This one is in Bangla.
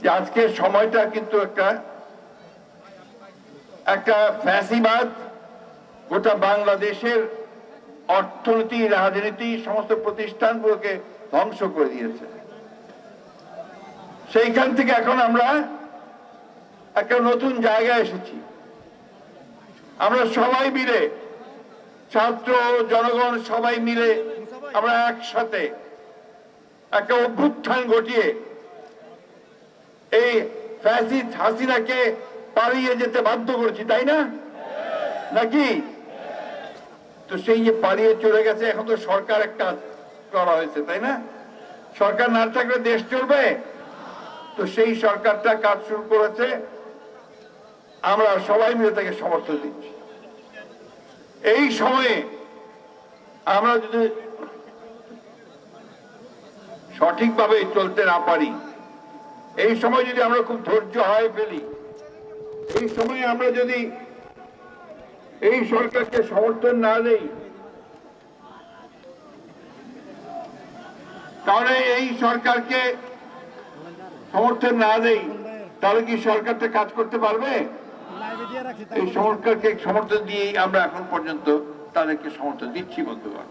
যে আজকের সময়টা কিন্তু একটা একটা ফ্যাসিবাদ, গোটা বাংলাদেশের অর্থনীতি, রাজনীতি, সমস্ত প্রতিষ্ঠানগুলোকে ধ্বংস করে দিয়েছে। সেইখান থেকে এখন আমরা একটা নতুন জায়গায় এসেছি। আমরা সবাই মিলে, ছাত্র, জনগণ, সবাই মিলে আমরা একসাথে একটা অভ্যুত্থান ঘটিয়ে এই ফ্যাসিদ হাসিনাকে পালিয়ে যেতে বাধ্য করেছি, তাই না? নাকি? তো সেই যে পালিয়ে চলে গেছে, এখন তো সরকার একটা করা হয়েছে, তাই না? সরকার না থাকলে দেশ চলবে? তো সেই সরকারটা কাজ শুরু করেছে, আমরা সবাই মিলে তাকে সমর্থন দিচ্ছি। এই সময়ে আমরা যদি সঠিকভাবে চলতে না পারি এই সময় যদি আমরা খুব ধৈর্য হয় ফেলি, এই সময় আমরা যদি এই সরকারকে সমর্থন না দেই, তাহলে এই সরকারকে সমর্থন না দেই, তাহলে কি সরকারটা কাজ করতে পারবে? এই সরকারকে সমর্থন দিয়েই আমরা এখন পর্যন্ত তাদেরকে সমর্থন দিচ্ছি, বন্ধুগণ।